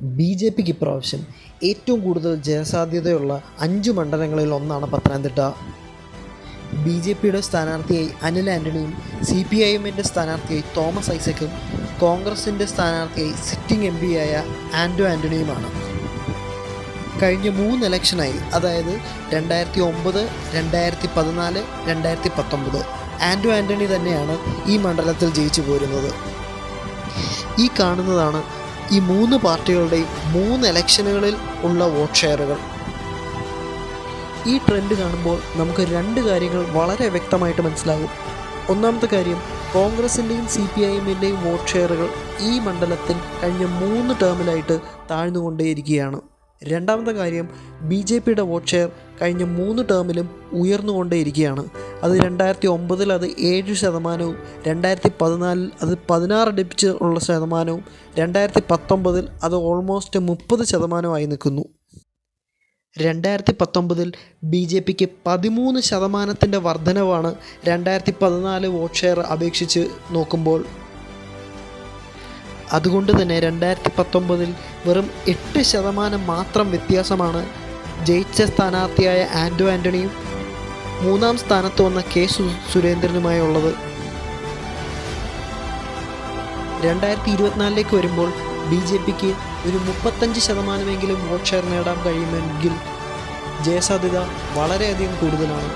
B J പിക്ക് ഇപ്രാവശ്യം ഏറ്റവും കൂടുതൽ ജയസാധ്യതയുള്ള അഞ്ച് മണ്ഡലങ്ങളിൽ ഒന്നാണ് പത്തനംതിട്ട. ബി ജെ പിയുടെ സ്ഥാനാർത്ഥിയായി അനിൽ ആന്റണിയും സി പി ഐ എമ്മിന്റെ സ്ഥാനാർത്ഥിയായി തോമസ് ഐസക്കും കോൺഗ്രസിന്റെ സ്ഥാനാർത്ഥിയായി സിറ്റിംഗ് എം പിയായ ആൻഡോ ആന്റണിയുമാണ് കഴിഞ്ഞ മൂന്ന് ഇലക്ഷനായി അതായത് രണ്ടായിരത്തി ഒമ്പത് രണ്ടായിരത്തി പതിനാല് രണ്ടായിരത്തി പത്തൊമ്പത് ആൻഡോ ആന്റണി തന്നെയാണ് ഈ മണ്ഡലത്തിൽ ജയിച്ചു പോരുന്നത്. ഈ കാണുന്നതാണ് ഈ മൂന്ന് പാർട്ടികളുടെയും മൂന്ന് ഇലക്ഷനുകളിൽ ഉള്ള വോട്ട് ഷെയറുകൾ ഈ ട്രെൻഡ് കാണുമ്പോൾ നമുക്ക് രണ്ട് കാര്യങ്ങൾ വളരെ വ്യക്തമായിട്ട് മനസ്സിലാകും. ഒന്നാമത്തെ കാര്യം കോൺഗ്രസിന്റെയും സി പി ഐ എമ്മിന്റെയും വോട്ട് ഷെയറുകൾ ഈ മണ്ഡലത്തിൽ കഴിഞ്ഞ മൂന്ന് ടേമിലായിട്ട് താഴ്ന്നുകൊണ്ടേയിരിക്കുകയാണ്. രണ്ടാമത്തെ കാര്യം ബി ജെ പിയുടെ വോട്ട് ഷെയർ കഴിഞ്ഞ മൂന്ന് ടേമിലും ഉയർന്നുകൊണ്ടേയിരിക്കുകയാണ്. അത് രണ്ടായിരത്തി ഒമ്പതിൽ അത് ഏഴ് ശതമാനവും രണ്ടായിരത്തി പതിനാലിൽ അത് പതിനാറ് ഡിപ്പിച്ച് ഉള്ള ശതമാനവും രണ്ടായിരത്തി പത്തൊമ്പതിൽ അത് ഓൾമോസ്റ്റ് മുപ്പത് ശതമാനമായി നിൽക്കുന്നു. രണ്ടായിരത്തി പത്തൊമ്പതിൽ ബി ജെ പിക്ക് പതിമൂന്ന് ശതമാനത്തിന്റെ വർധനവാണ് രണ്ടായിരത്തി പതിനാല് വോട്ട് ഷെയർ അപേക്ഷിച്ച് നോക്കുമ്പോൾ. അതുകൊണ്ട് തന്നെ രണ്ടായിരത്തി പത്തൊമ്പതിൽ വെറും എട്ട് ശതമാനം മാത്രം വ്യത്യാസമാണ് ജയിച്ച സ്ഥാനാർത്ഥിയായ ആൻഡോ ആന്റണിയും മൂന്നാം സ്ഥാനത്ത് വന്ന കെ സുരേന്ദ്രനുമായുള്ളത് രണ്ടായിരത്തി ഇരുപത്തിനാലിലേക്ക് വരുമ്പോൾ ബി ജെ പിക്ക് ഒരു മുപ്പത്തഞ്ച് ശതമാനമെങ്കിലും വോട്ട് ഷെയർ നേടാൻ കഴിയുമെങ്കിൽ ജയസാധ്യത വളരെയധികം കൂടുതലാണ്.